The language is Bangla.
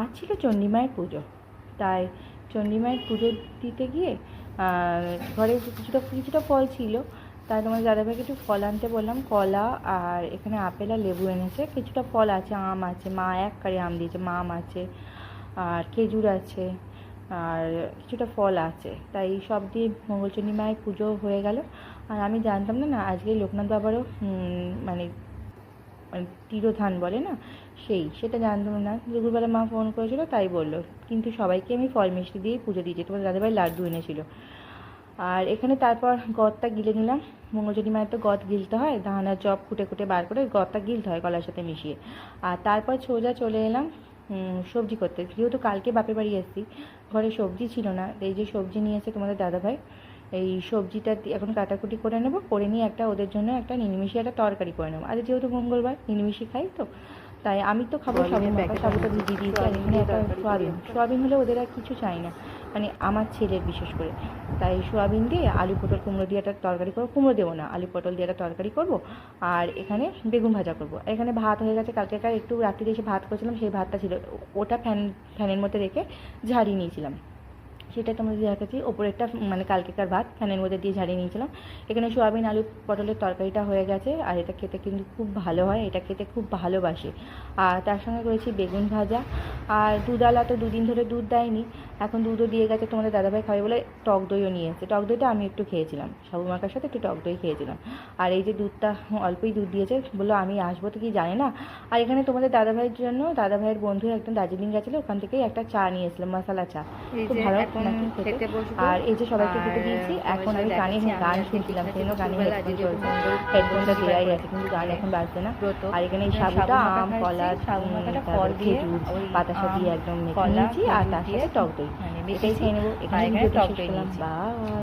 আজ ছিল চণ্ডীমায়ের পুজো। তাই চণ্ডীমায়ের পুজো দিতে গিয়ে ঘরে কিছুটা কিছুটা ফল ছিল। তাই তোমার দাদাভাইকে একটু ফল আনতে বললাম। কলা আর এখানে আপেল আর লেবু এনেছে। কিছুটা ফল আছে, আম আছে, মা এক কারি আম দিয়েছে, মাম আছে, আর খেজুর আছে, আর কিছুটা ফল আছে। তাই সব দিয়ে মঙ্গলচণ্ডী মায়ের পুজো হয়ে গেল। আর আমি জানতাম না না, আজকে লোকনাথ বাবারও মানে মানে তিরোধান বলে না সেই, সেটা জানতাম না। দুপুরবেলা মা ফোন করেছিল, তাই বলল। কিন্তু সবাইকে আমি ফল মিষ্টি দিয়েই পুজো দিয়েছি। তোমার দাদাভাই লাড্ডু এনেছিল। আর এখানে তারপর গদটা গিলে নিলাম। মঙ্গলচণ্ডী মায়ের তো গদ গিলতে হয়। ধানার জব খুঁটে খুঁটে বার করে গদটা গিলতে হয় কলার সাথে মিশিয়ে। আর তারপর সোজা চলে এলাম সবজি করতে। যেহেতু কালকে বাপের বাড়ি এসেছি, ঘরে সবজি ছিল না। এই যে সবজি নিয়ে এসে তোমাদের দাদাভাই, এই সবজিটা এখন কাটাকুটি করে নেব। করে নিয়ে একটা ওদের জন্য একটা নিরামিষি একটা তরকারি করে নেব। আজ যেহেতু মঙ্গলবার নিরামিষি খাই তো তাই আমি তো খাব সাবু মাখা সাবুটা ভিজিয়ে দিয়েছি আর এখানে একটা সোয়াবিন। সোয়াবিন হলে ওদের আর কিছু চাই না। মানে আমার ছেলের বিশেষ করে। তাই সোয়াবিন দিয়ে আলু পটল কুমড়ো দিয়ে একটা তরকারি করব। কুমড়ো দেবো না আলু পটল দিয়ে একটা তরকারি করব। আর এখানে বেগুন ভাজা করব। এখানে ভাত হয়ে গেছে। কালকেকার একটু রাত্রিতে এসে ভাত করেছিলাম সেই ভাতটা ছিল। ওটা ফ্যান ফ্যানের মধ্যে রেখে ঝাড়িয়ে নিয়েছিলাম। সেটা তোমাদের দেখাচ্ছি একটা মানে কালকেকার ভাত, ফ্যানের মধ্যে দিয়ে ঝাড়িয়ে নিয়েছিলাম। এখানে সোয়াবিন, আলু, পটলের তরকারিটা হয়ে গেছে, আর এটা খেতে কিন্তু খুব ভালো হয়, এটা খেতে খুব ভালোবাসি। আর তার সঙ্গে করেছি বেগুন ভাজা, আর দুধওয়ালা তো দুদিন ধরে দুধ দেয়নি এখন দুধও দিয়ে গেছে তোমাদের দাদাভাই খাবে বলে টক দইও নিয়ে এসেছে। টক দইটা আমি একটু খেয়েছিলাম সাবু মাখার সাথে একটু টক দই খেয়েছিলাম। আর এই যে দুধটা অল্পই দুধ দিয়েছে বলল আমি আসব তো কি জানে না। আর এখানে তোমাদের দাদাভাইয়ের জন্য দাদাভাইয়ের বন্ধু একদম দার্জিলিং গেছিল ওখান থেকেই একটা চা নিয়ে এসেছিলাম মশালা চা। খুব ভালো খেতে। আর এই যে সবাইকে খেতে দিয়েছি এখন আমি গান আজকে শুনছিলাম আছে, গানে হেডফোন চলছে। হেডফোনটা দেওয়াই আছে কিন্তু গান এখন বাজছে না। আর এখানে এই সাবুটা আম কলা খেজুর বাতাসা দিয়ে একদম মেখে নিয়েছি আর তার সাথে টক দই। এটাই মেখেছি, খেয়ে নেব আর এখানে এখানে ভিডিওটা টক শেষ দই করলাম নিয়েছি। বাই